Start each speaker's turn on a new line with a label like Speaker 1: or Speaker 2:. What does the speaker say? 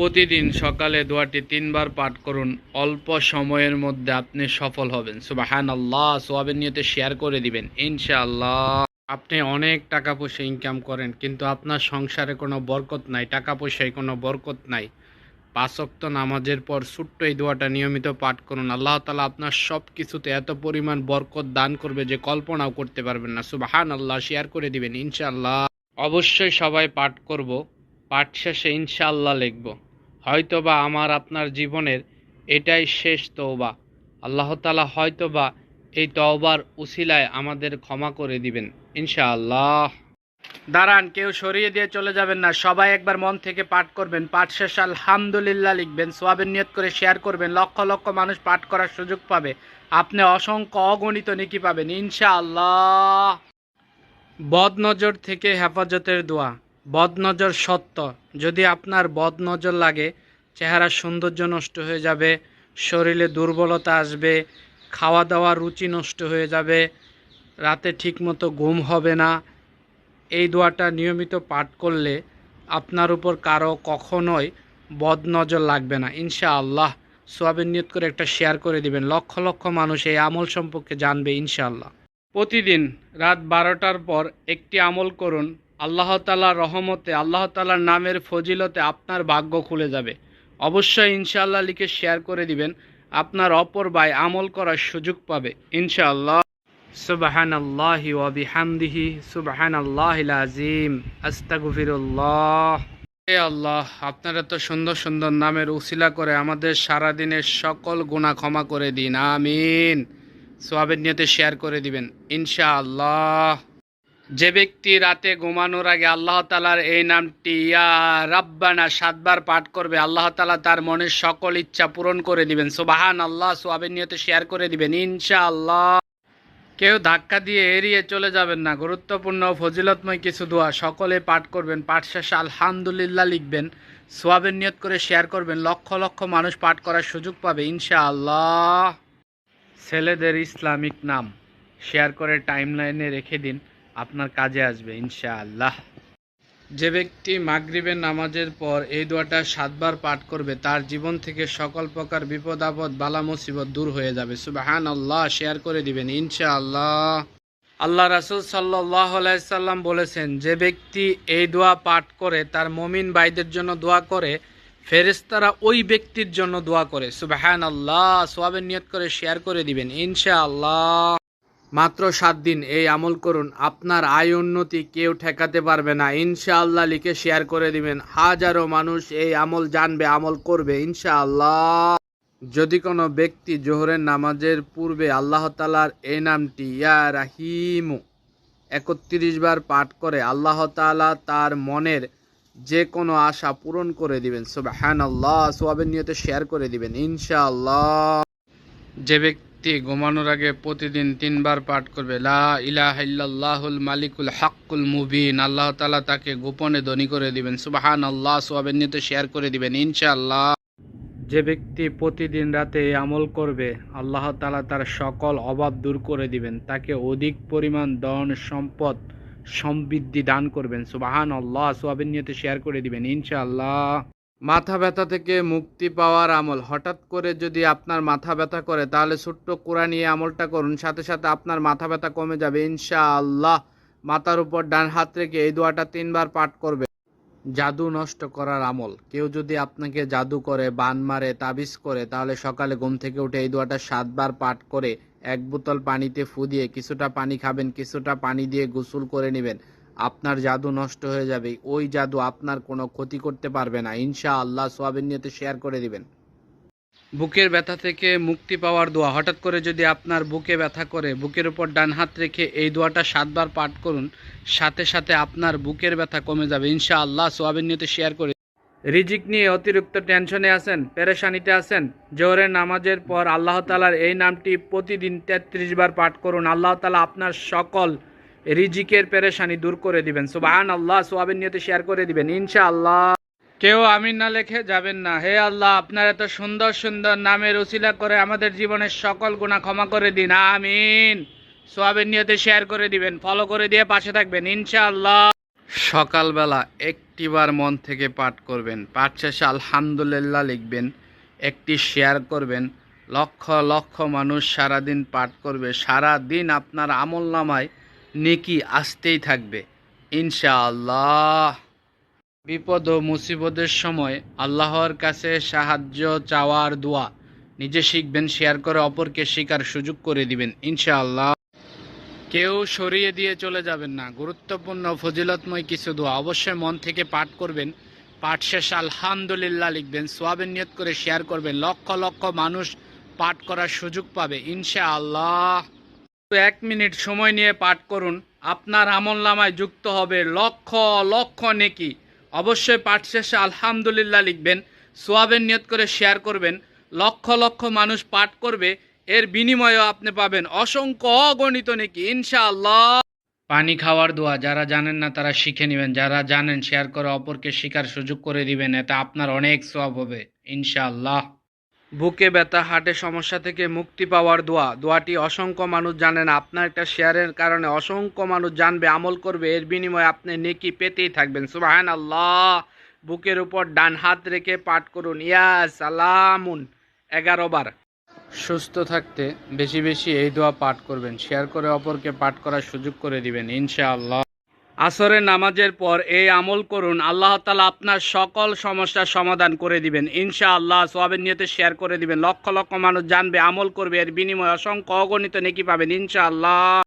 Speaker 1: প্রতিদিন সকালে দোয়াটি তিনবার পাঠ করুন। অল্প সময়ের মধ্যে আপনি সফল হবেন। সুবাহান আল্লাহ সোয়াবের নিয়তে শেয়ার করে দিবেন। ইনশাআল্লাহ। আপনি অনেক টাকা পয়সা ইনকাম করেন, কিন্তু আপনার সংসারে কোনো বরকত নাই, টাকা পয়সায় কোনো বরকত নাই। পাঁচক্ত নামাজের পর ছোট্ট এই দোয়াটা নিয়মিত পাঠ করুন। আল্লাহ তালা আপনার সব কিছুতে এত পরিমাণ বরকত দান করবে যে কল্পনাও করতে পারবেন না। সুবাহান আল্লাহ শেয়ার করে দিবেন, ইনশাআল্লাহ। অবশ্যই সবাই পাঠ করব। পাঠ শেষে ইনশাআল্লাহ লিখব। হয়তোবা আমার আপনার জীবনের এটাই শেষ তওবা। আল্লাহ তালা হয়তোবা এই তওবার উসিলায় আমাদের ক্ষমা করে দিবেন, ইনশাআল্লাহ। দাঁড়ান, কেউ সরিয়ে দিয়ে চলে যাবেন না। সবাই একবার মন থেকে পাঠ করবেন। পাঠ শেষ, আলহামদুলিল্লাহ লিখবেন। সোয়াবের নিয়ত করে শেয়ার করবেন। লক্ষ লক্ষ মানুষ পাঠ করার সুযোগ পাবে। আপনি অসংখ্য অগণিত নেকি পাবেন, ইনশাআল্লাহ। বদনজর থেকে হেফাজতের দোয়া। বদনজর সত্য। যদি আপনার বদনজর লাগে চেহারার সৌন্দর্য নষ্ট হয়ে যাবে, শরীরে দুর্বলতা আসবে খাওয়া দাওয়ার রুচি নষ্ট হয়ে যাবে, রাতে ঠিকমতো ঘুম হবে না, এই দোয়াটা নিয়মিত পাঠ করলে আপনার উপর কারও কখনোই বদনজর লাগবে না। ইনশাআল্লাহ, সোয়াবের নিয়ত করে একটা শেয়ার করে দিবেন। লক্ষ লক্ষ মানুষ এই আমল সম্পর্কে জানবে ইনশাআল্লাহ। প্রতিদিন রাত বারোটার পর একটি আমল করুন। আল্লাহ তালার রহমতে, আল্লাহ তালার নামের ফজিলতে আপনার ভাগ্য খুলে যাবে। অবশ্যই ইনশাআল্লাহ লিখে শেয়ার করে দিবেন। আপনার অপর ভাই আমল করার সুযোগ পাবে, ইনশাআল্লাহ। সুবাহান আল্লাহ ওয়াবিহামদিহি সুবাহান আল্লাহ আজিম আস্তাগফিরুল্লাহ। হে আল্লাহ, আপনারা তো সুন্দর সুন্দর নামের উসিলা করে আমাদের সারাদিনের সকল গুণা ক্ষমা করে দিন, আমিন। সোয়াবের নিয়তে শেয়ার করে দিবেন, ইনশাআল্লাহ। যে ব্যক্তি রাতে ঘুমানোর আগে আল্লাহ তালার এই নামটি, ইয়া রাব্বানা সাতবার পাঠ করবে, আল্লাহ তালা তার মনের সকল ইচ্ছা পূরণ করে দিবেন। সুবাহান আল্লাহ সোয়াবের নিয়তে শেয়ার করে দিবেন, ইনশাআল্লাহ। কেউ ধাক্কা দিয়ে এড়িয়ে চলে যাবেন না। গুরুত্বপূর্ণ ফজিলতময় কিছু দোয়া সকলে পাঠ করবেন। পাঠ শেষে আলহামদুলিল্লাহ লিখবেন, সোয়াবের নিয়ত করে শেয়ার করবেন। লক্ষ লক্ষ মানুষ পাঠ করার সুযোগ পাবে, ইনশাআল্লাহ। ছেলেদের ইসলামিক নাম শেয়ার করে টাইমলাইনে রেখে দিন। আপনার কাজে আসবে, ইনশাআল্লাহ। যে ব্যক্তি মাগরিবের নামাজের পর এই দোয়াটা সাতবার পাঠ করবে, তার জীবন থেকে সকল প্রকার বিপদ, আপদ, বালা, মুসিবত দূর হয়ে যাবে। সুবাহান আল্লাহ শেয়ার করে দিবেন, ইনশাআল্লাহ। আল্লাহ রাসুল সাল্লাহ সাল্লাম বলেছেন, যে ব্যক্তি এই দোয়া পাঠ করে, তার মমিন ভাইদের জন্য দোয়া করে ফেরেস্তারা ওই ব্যক্তির জন্য দোয়া করে। সুবাহান আল্লাহ সোয়াবের নিয়ত করে শেয়ার করে দিবেন, ইনশাআল্লাহ। মাত্র সাত দিন এই আমল করুন। আপনার আয় উন্নতি কেউ ঠেকাতে পারবে না। ইনশাআল্লাহ লিখে শেয়ার করে দিবেন। হাজারো মানুষ এই আমল জানবে, আমল করবে, ইনশাআল্লাহ। যদি কোনো ব্যক্তি জোহরের নামাজের পূর্বে আল্লাহ তালার এই নামটি, ইয়া রাহিমু, একত্রিশ বার পাঠ করে আল্লাহ তালা তার মনের যে কোনো আশা পূরণ করে দিবেন। সুবাহান আল্লাহ সোয়াবের নিয়তে শেয়ার করে দিবেন, ইনশাআল্লাহ। যে ব্যক্তি ঘুমানোর আগে প্রতিদিন তিনবার পাঠ করবে, লা ইলাহা ইল্লাল্লাহুল মালিকুল হাক্কুল মুবিন আল্লাহ তাআলা তাকে গোপনে ধনী করে দিবেন। সুবাহান আল্লাহ সোয়াবের নিয়তে শেয়ার করে দিবেন, ইনশাআল্লাহ। যে ব্যক্তি প্রতিদিন রাতে আমল করবে, আল্লাহ তাআলা তার সকল অভাব দূর করে দিবেন। তাকে অধিক পরিমাণ ধন, সম্পদ, সমৃদ্ধি দান করবেন। সুবাহান আল্লাহ সোয়াবের নিয়তে শেয়ার করে দিবেন, ইনশাআল্লাহ। মাথা ব্যথা থেকে মুক্তি পাওয়ার আমল। হঠাৎ করে যদি আপনার মাথা ব্যথা করে, তাহলে ছোট্ট কোরআন নিয়ে আমলটা করুন। সাথে সাথে আপনার মাথা ব্যথা কমে যাবে, ইনশাআল্লাহ। মাথার উপর ডান হাত রেখে এই দোয়াটা তিনবার পাঠ করবে। জাদু নষ্ট করার আমল। কেউ যদি আপনাকে জাদু করে, বান মারে, তাবিজ করে, তাহলে সকালে ঘুম থেকে উঠে এই দোয়াটা সাতবার পাঠ করে এক বোতল পানিতে ফু দিয়ে কিছুটা পানি খাবেন, কিছুটা পানি দিয়ে গোসল করে নেবেন। আপনার জাদু নষ্ট হয়ে যাবে। ওই জাদু আপনার কোনো ক্ষতি করতে পারবে না। ইনশা আল্লাহ সোয়াবের নিয়তে শেয়ার করে দিবেন। বুকের ব্যথা থেকে মুক্তি পাওয়ার দোয়া। হঠাৎ করে যদি আপনার বুকে ব্যথা করে, বুকের উপর ডান হাত রেখে এই দোয়াটা সাতবার পাঠ করুন, সাথে সাথে আপনার বুকের ব্যথা কমে যাবে। ইনশা আল্লাহ সোয়াবের নিয়তে শেয়ার করে। রিজিক নিয়ে অতিরিক্ত টেনশনে আছেন, পেরেশানিতে আছেন, জোহরের নামাজের পর আল্লাহ তালার এই নামটি প্রতিদিন তেত্রিশ বার পাঠ করুন। আল্লাহ তালা আপনার সকল রিজিকের পেরেশানি দূর করে দিবেন। সুবাহান আল্লাহ সোয়াবের নিয়তে শেয়ার করে দিবেন ইনশা আল্লাহ কেউ আমিন না লেখে যাবেন না। হে আল্লাহ, আপনার এত সুন্দর সুন্দর নামের উসিলা করে আমাদের জীবনের সকল গুণা ক্ষমা করে দিন। আমিন। সোয়াবের নিয়তে শেয়ার করে দিবেন, ফলো করে দিয়ে পাশে থাকবেন, ইনশাআল্লাহ। সকালবেলা একটিবার মন থেকে পাঠ করবেন, পাঠ শেষে আলহামদুলিল্লাহ লিখবেন, একটি শেয়ার করবেন। লক্ষ লক্ষ মানুষ সারাদিন পাঠ করবে সারা দিন আপনার আমল নামায় নেকি আসতেই থাকবে, ইনশাআল্লাহ। বিপদ ও মুসিবতের সময় আল্লাহর কাছে সাহায্য চাওয়ার দোয়া। নিজে শিখবেন, শেয়ার করে অপরকে শেখার সুযোগ করে দিবেন, ইনশাআল্লাহ। কেউ সরিয়ে দিয়ে চলে যাবেন না। গুরুত্বপূর্ণ, ফজিলতময় কিছু দোয়া অবশ্যই মন থেকে পাঠ করবেন। পাঠ শেষে, আলহামদুলিল্লাহ লিখবেন, সোয়াবের নিয়ত করে শেয়ার করবেন। লক্ষ লক্ষ মানুষ পাঠ করার সুযোগ পাবে, ইনশাআল্লাহ। এক মিনিট সময় নিয়ে পাঠ করুন। আপনার আমল নামায় যুক্ত হবে লক্ষ লক্ষ নেকি। অবশ্যই পাঠ শেষে আলহামদুলিল্লাহ লিখবেন, সোয়াবের নিয়ত করে শেয়ার করবেন। লক্ষ লক্ষ মানুষ পাঠ করবে, এর বিনিময়েও আপনি পাবেন অসংখ্য অগণিত নেকি, ইনশাআল্লাহ। পানি খাওয়ার দোয়া, যারা জানেন না তারা শিখে নেবেন, যারা জানেন শেয়ার করে অপরকে শিকার সুযোগ করে দিবেন, এতে আপনার অনেক সোয়াব হবে, ইনশাআল্লাহ। বুকে ব্যথা হার্টে সমস্যা থেকে মুক্তি পাওয়ার দোয়া। দোয়াটি অসংখ্য মানুষ জানেন, আপনার একটা শেয়ারের কারণে অসংখ্য মানুষ জানবে, আমল করবে। এর বিনিময়ে আপনি নেকি পেতেই থাকবেন। সুবাহান আল্লাহ বুকের উপর ডান হাত রেখে পাঠ করুন। ইয়াস সালামুন। এগারো বার। সুস্থ থাকতে বেশি বেশি এই দোয়া পাঠ করবেন। শেয়ার করে অপরকে পাঠ করার সুযোগ করে দিবেন, ইনশাআল্লাহ। আসরের নামাজের পর এই আমল করুন। আল্লাহ তালা আপনার সকল সমস্যার সমাধান করে দিবেন। ইনশা আল্লাহ সোয়াবের নিয়তে শেয়ার করে দিবেন। লক্ষ লক্ষ মানুষ জানবে, আমল করবে, এর বিনিময়ে অসংখ্য অগণিত নেকি পাবেন। ইনশাআল্লাহ।